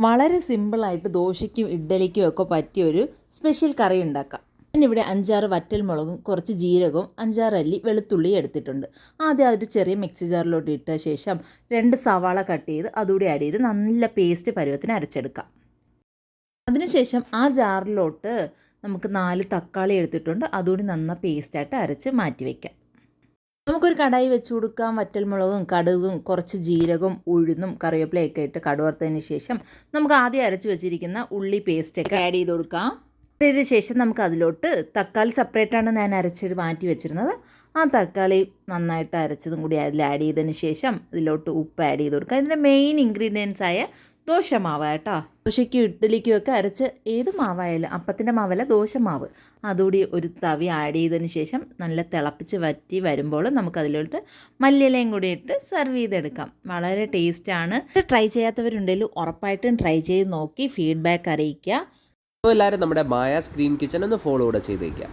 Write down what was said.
വളരെ സിമ്പിളായിട്ട് ദോശയ്ക്കും ഇഡ്ഡലിക്കും ഒക്കെ പറ്റിയൊരു സ്പെഷ്യൽ കറി ഉണ്ടാക്കാം. ഞാനിവിടെ അഞ്ചാറ് വറ്റൽ മുളകും കുറച്ച് ജീരകവും അഞ്ചാറ് അല്ലി വെളുത്തുള്ളി എടുത്തിട്ടുണ്ട്. ആദ്യം അതൊരു ചെറിയ മിക്സി ജാറിലോട്ട് ഇട്ട ശേഷം രണ്ട് സവാള കട്ട് ചെയ്ത് അതുകൂടി ആഡ് ചെയ്ത് നല്ല പേസ്റ്റ് പരുവത്തിന് അരച്ചെടുക്കാം. അതിനുശേഷം ആ ജാറിലോട്ട് നമുക്ക് നാല് തക്കാളി എടുത്തിട്ടുണ്ട്. അതുകൂടി നന്ന പേസ്റ്റായിട്ട് അരച്ച് മാറ്റി വയ്ക്കാം നമുക്കൊരു കടായി വെച്ച് കൊടുക്കാം. വറ്റൽമുളകും കടുകും കുറച്ച് ജീരകവും ഉഴുന്നും കറിവേപ്പിലയൊക്കെ ഇട്ട് കടുവറുത്തതിന് ശേഷം നമുക്ക് ആദ്യം അരച്ച് വെച്ചിരിക്കുന്ന ഉള്ളി പേസ്റ്റൊക്കെ ആഡ് ചെയ്ത് കൊടുക്കാം. ചെയ്ത ശേഷം നമുക്ക് അതിലോട്ട് തക്കാളി സെപ്പറേറ്റാണ് ഞാൻ അരച്ച് മാറ്റി വെച്ചിരുന്നത്. ആ തക്കാളി നന്നായിട്ട് അരച്ചതും കൂടി അതിൽ ആഡ് ചെയ്തതിന് ശേഷം ഇതിലോട്ട് ഉപ്പ് ആഡ് ചെയ്ത് കൊടുക്കുക അതിന്റെ മെയിൻ ഇൻഗ്രീഡിയൻസ് ആയ ദോശമാവ് കേട്ടോ. ദോശയ്ക്കും ഇഡ്ഡലിക്കും ഒക്കെ അരച്ച് ഏത് മാവായാലും അപ്പത്തിന്റെ മാവല്ല ദോശമാവ്. അതുകൂടി ഒരു തവി ആഡ് ചെയ്തതിന് ശേഷം നല്ല തിളപ്പിച്ച് വറ്റി വരുമ്പോൾ നമുക്കതിലോട്ട് മല്ലിയിലയും കൂടി ഇട്ട് സെർവ് ചെയ്തെടുക്കാം. വളരെ ടേസ്റ്റാണ് ട്രൈ ചെയ്യാത്തവരുണ്ടെങ്കിൽ ഉറപ്പായിട്ടും ട്രൈ ചെയ്ത് നോക്കി ഫീഡ്ബാക്ക് അറിയിക്കുക. അപ്പോൾ എല്ലാവരും നമ്മുടെ മായ സ്ക്രീൻ കിച്ചൺ ഒന്ന് ഫോളോ കൂടെ ചെയ്തേക്കുക